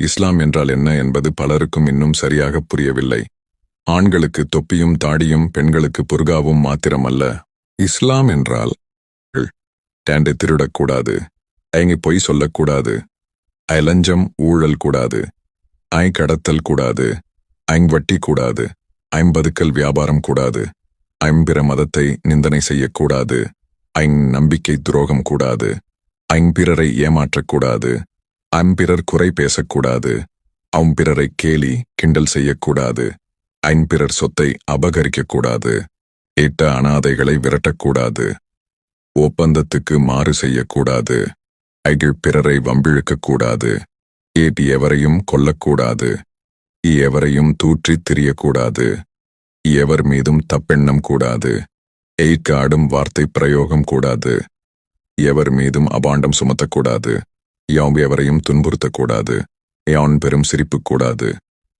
இஸ்லாம் என்றால் என்ன என்பது பலருக்கும் இன்னும் சரியாக புரியவில்லை. ஆண்களுக்கு தொப்பியும் தாடியும் பெண்களுக்கு புர்காவும் மாத்திரமல்ல. இஸ்லாம் என்றால் டேண்டை திருடக்கூடாது. ஐங்கி பொய் சொல்லக்கூடாது. ஐ லஞ்சம் ஊழல் கூடாது. ஐ கடத்தல் கூடாது. ஐங் வட்டி கூடாது. ஐம்பதுக்கல் வியாபாரம் கூடாது. ஐம்பிற மதத்தை நிந்தனை செய்யக்கூடாது. ஐங் நம்பிக்கை துரோகம் கூடாது. ஐம்பிறரை ஏமாற்றக்கூடாது. அன்பிறர் குறை பேசக்கூடாது. அம்பிறரை கேலி கிண்டல் செய்யக்கூடாது. ஐம்பிறர் சொத்தை அபகரிக்கக்கூடாது. ஏட்ட அனாதைகளை விரட்டக்கூடாது. ஒப்பந்தத்துக்கு மாறு செய்யக்கூடாது. ஐகிழ் பிறரை வம்பிழுக்கக்கூடாது. ஏட்டி எவரையும் கொல்லக்கூடாது. எவரையும் தூற்றித் திரியக்கூடாது. எவர் மீதும் தப்பெண்ணம் கூடாது. எய்க்கு ஆடும் வார்த்தை பிரயோகம் கூடாது. எவர் மீதும் அபாண்டம் சுமத்தக்கூடாது. யாம் எவரையும் துன்புறுத்தக்கூடாது. யான் பெரும் சிரிப்பு கூடாது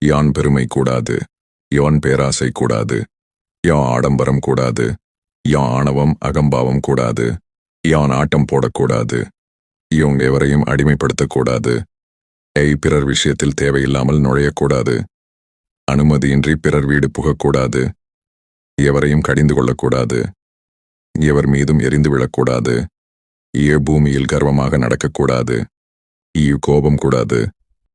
யான் பெருமை கூடாது. யான் பேராசை கூடாது. யான் ஆடம்பரம் கூடாது. யான் ஆணவம் அகம்பாவம் கூடாது. யான் ஆட்டம் போடக்கூடாது. இவங்க எவரையும் அடிமைப்படுத்தக்கூடாது. ஏய் பிறர் விஷயத்தில் தேவையில்லாமல் நுழையக்கூடாது. அனுமதியின்றி பிறர் வீடு புகக்கூடாது. எவரையும் கடிந்து கொள்ளக்கூடாது. எவர் மீதும் எரிந்து விழக்கூடாது. ஏ பூமியில் கர்வமாக நடக்கக்கூடாது. கோபம் கூடாது